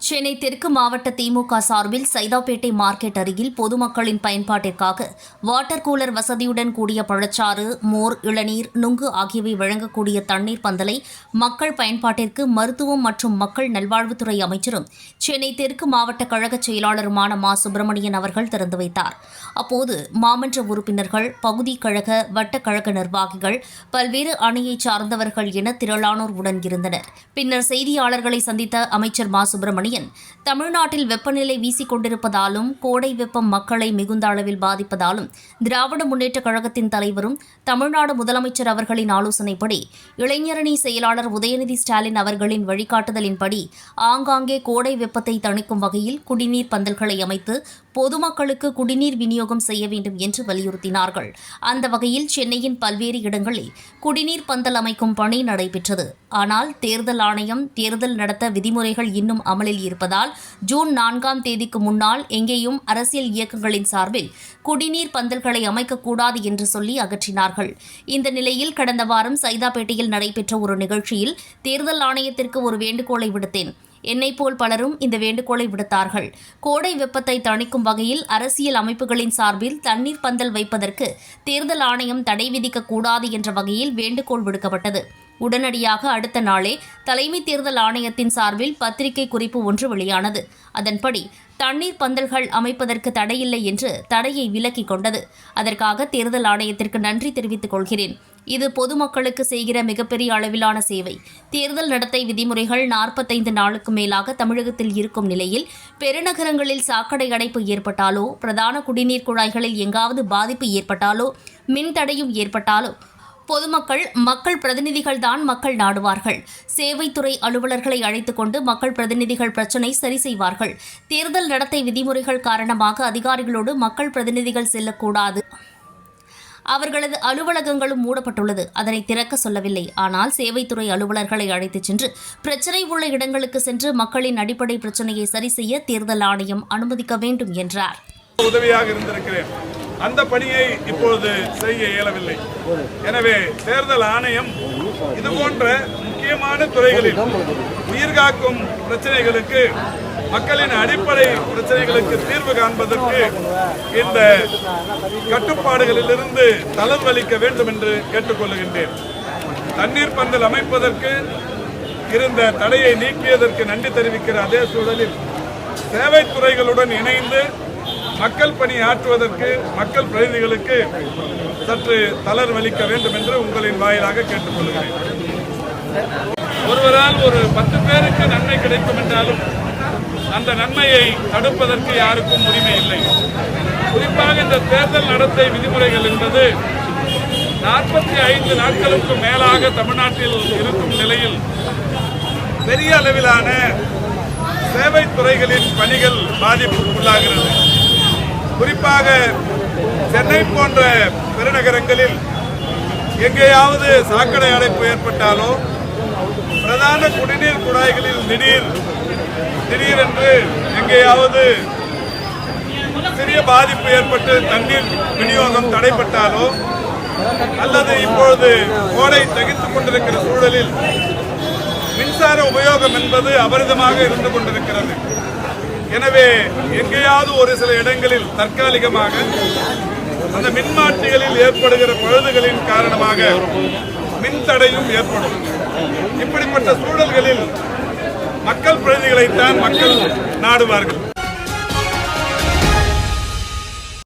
சென்னை தெற்கு மாவட்ட திமுக சார்பில் சைதாப்பேட்டை மார்க்கெட் அருகில் பொதுமக்களின் பயன்பாட்டிற்காக வாட்டர் கூலர் வசதியுடன் கூடிய பழச்சாறு மோர் இளநீர் நுங்கு ஆகியவை வழங்கக்கூடிய தண்ணீர் பந்தலை மக்கள் பயன்பாட்டிற்கு மருத்துவம் மற்றும் மக்கள் நல்வாழ்வுத்துறை அமைச்சரும் சென்னை தெற்கு மாவட்ட கழக செயலாளருமான மா. சுப்பிரமணியன் அவர்கள் திறந்து வைத்தார். அப்போது மாமன்ற உறுப்பினர்கள் பகுதி கழக வட்ட கழக நிர்வாகிகள் பல்வேறு அணியைச் சார்ந்தவர்கள் என திரளானோர் உடன் இருந்தனர். பின்னர் செய்தியாளர்களை சந்தித்த அமைச்சர் மா. சுப்பிரமணியன் தமிழ்நாட்டில் வெப்பநிலை வீசிக் கொண்டிருப்பதாலும் கோடை வெப்பம் மக்களை மிகுந்த அளவில் பாதிப்பதாலும் திராவிட முன்னேற்றக் கழகத்தின் தலைவரும் தமிழ்நாடு முதலமைச்சர் அவர்களின் ஆலோசனைப்படி இளைஞரணி செயலாளர் உதயநிதி ஸ்டாலின் அவர்களின் வழிகாட்டுதலின்படி ஆங்காங்கே கோடை வெப்பத்தை தணிக்கும் வகையில் குடிநீர் பந்தல்களை அமைத்து பொதுமக்களுக்கு குடிநீர் விநியோகம் செய்ய வேண்டும் என்று வலியுறுத்தினார்கள். அந்த வகையில் சென்னையின் பல்வேறு இடங்களில் குடிநீர் பந்தல் அமைக்கும் பணி நடைபெற்றது. ஆனால் தேர்தல் ஆணையம் தேர்தல் நடத்த விதிமுறைகள் இன்னும் அமலில் இருப்பதால் ஜூன் நான்காம் தேதிக்கு முன்னால் எங்கேயும் அரசியல் இயக்கங்களின் சார்பில் குடிநீர் பந்தல்களை அமைக்கக்கூடாது என்று சொல்லி அகற்றினார்கள். இந்த நிலையில் கடந்த வாரம் சைதாப்பேட்டையில் நடைபெற்ற ஒரு நிகழ்ச்சியில் தேர்தல் ஆணையத்திற்கு ஒரு வேண்டுகோளை விடுத்தேன். என்னை போல் பலரும் இந்த வேண்டுகோளை விடுத்தார்கள். கோடை வெப்பத்தை தணிக்கும் வகையில் அரசியல் அமைப்புகளின் சார்பில் தண்ணீர் பந்தல் வைப்பதற்கு தேர்தல் ஆணையம் தடை விதிக்கக்கூடாது என்ற வகையில் வேண்டுகோள் விடுக்கப்பட்டது. உடனடியாக அடுத்த நாளே தலைமை தேர்தல் ஆணையத்தின் சார்பில் பத்திரிகை குறிப்பு ஒன்று வெளியானது. அதன்படி தண்ணீர் பந்தல்கள் அமைப்பதற்கு தடையில்லை என்று தடையை விலக்கிக் கொண்டது. அதற்காக தேர்தல் ஆணையத்திற்கு நன்றி தெரிவித்துக் கொள்கிறேன். இது பொதுமக்களுக்கு செய்கிற மிகப்பெரிய அளவிலான சேவை. தேர்தல் நடத்தை விதிமுறைகள் நாற்பத்தைந்து நாளுக்கு மேலாக தமிழகத்தில் இருக்கும் நிலையில் பெருநகரங்களில் சாக்கடை அடைப்பு ஏற்பட்டாலோ பிரதான குடிநீர் குழாய்களில் எங்காவது பாதிப்பு ஏற்பட்டாலோ மின் தடையும் ஏற்பட்டாலோ பொதுமக்கள் மக்கள் பிரதிநிதிகள் தான் மக்கள் நாடுவார்கள். சேவைத்துறை அலுவலர்களை அழைத்துக் கொண்டு மக்கள் பிரதிநிதிகள் பிரச்சினை சரி செய்வார்கள். தேர்தல் நடத்தை விதிமுறைகள் காரணமாக அதிகாரிகளோடு மக்கள் பிரதிநிதிகள் செல்லக்கூடாது. அவர்களது அலுவலகங்களும் மூடப்பட்டுள்ளது. அதனை திறக்க சொல்லவில்லை. ஆனால் சேவைத்துறை அலுவலர்களை அழைத்துச் சென்று பிரச்சினை உள்ள இடங்களுக்கு சென்று மக்களின் அடிப்படை பிரச்சினையை சரி செய்ய தேர்தல் ஆணையம் அனுமதிக்க வேண்டும் என்றார். உதவியாக இருந்திருக்கிறேன். அந்த பணியை இப்பொழுது செய்ய இயலவில்லை. எனவே தேர்தல் ஆணையம் இது போன்ற முக்கியமான துறைகளில் உயிர்காக்கும் பிரச்சனைகளுக்கு மக்களின் அடிப்படை பிரச்சனைகளுக்கு தீர்வு காண்பதற்கு இந்த கட்டுப்பாடுகளிலிருந்து தளர்வளிக்க வேண்டும் என்று கேட்டுக்கொள்கின்றேன். தண்ணீர் பந்தல் அமைப்பதற்கு இருந்த தடையை நீக்கியதற்கு நன்றி தெரிவிக்கிற அதே சூழலில் சேவை துறைகளுடன் இணைந்து மக்கள் பணி ஆற்றுவதற்கு மக்கள் பிரதிநிதிகளுக்கு சற்று தளர்வளிக்க வேண்டும் என்று உங்களின் வாயிலாக கேட்டுக்கொள்கிறேன். ஒருவரால் ஒரு பத்து பேருக்கு நன்மை கிடைக்கும் என்றாலும் அந்த நன்மையை தடுப்பதற்கு யாருக்கும் உரிமை இல்லை. குறிப்பாக இந்த தேர்தல் நடத்தை விதிமுறைகள் என்பது நாற்பத்தி ஐந்து நாட்களுக்கு மேலாக தமிழ்நாட்டில் இருக்கும் நிலையில் பெரிய அளவிலான சேவை துறைகளின் பணிகள் பாதிப்புக்குள்ளாகிறது. குறிப்பாக சென்னை போன்ற பெருநகரங்களில் எங்கேயாவது சாக்கடை அடைப்பு ஏற்பட்டாலோ பிரதான குடிநீர் குழாய்களில் திடீர் திடீரென்று எங்கேயாவது சிறிய பாதிப்பு ஏற்பட்டு தண்ணீர் விநியோகம் தடைப்பட்டாலோ அல்லது இப்பொழுது கோடை தகித்துக் கொண்டிருக்கிற சூழலில் மின்சார உபயோகம் என்பது அபரிதமாக இருந்து கொண்டிருக்கிறது. எனவே எங்கேயாவது ஒரு சில இடங்களில் தற்காலிகமாக அந்த மின்மாற்றிகளில் ஏற்படுகிற பழுதுகளின் காரணமாக மின் தடையும் ஏற்படும். இப்படிப்பட்ட சூழல்களில் மக்கள் பிரதிகளைத்தான் மக்கள் நாடுவார்கள்.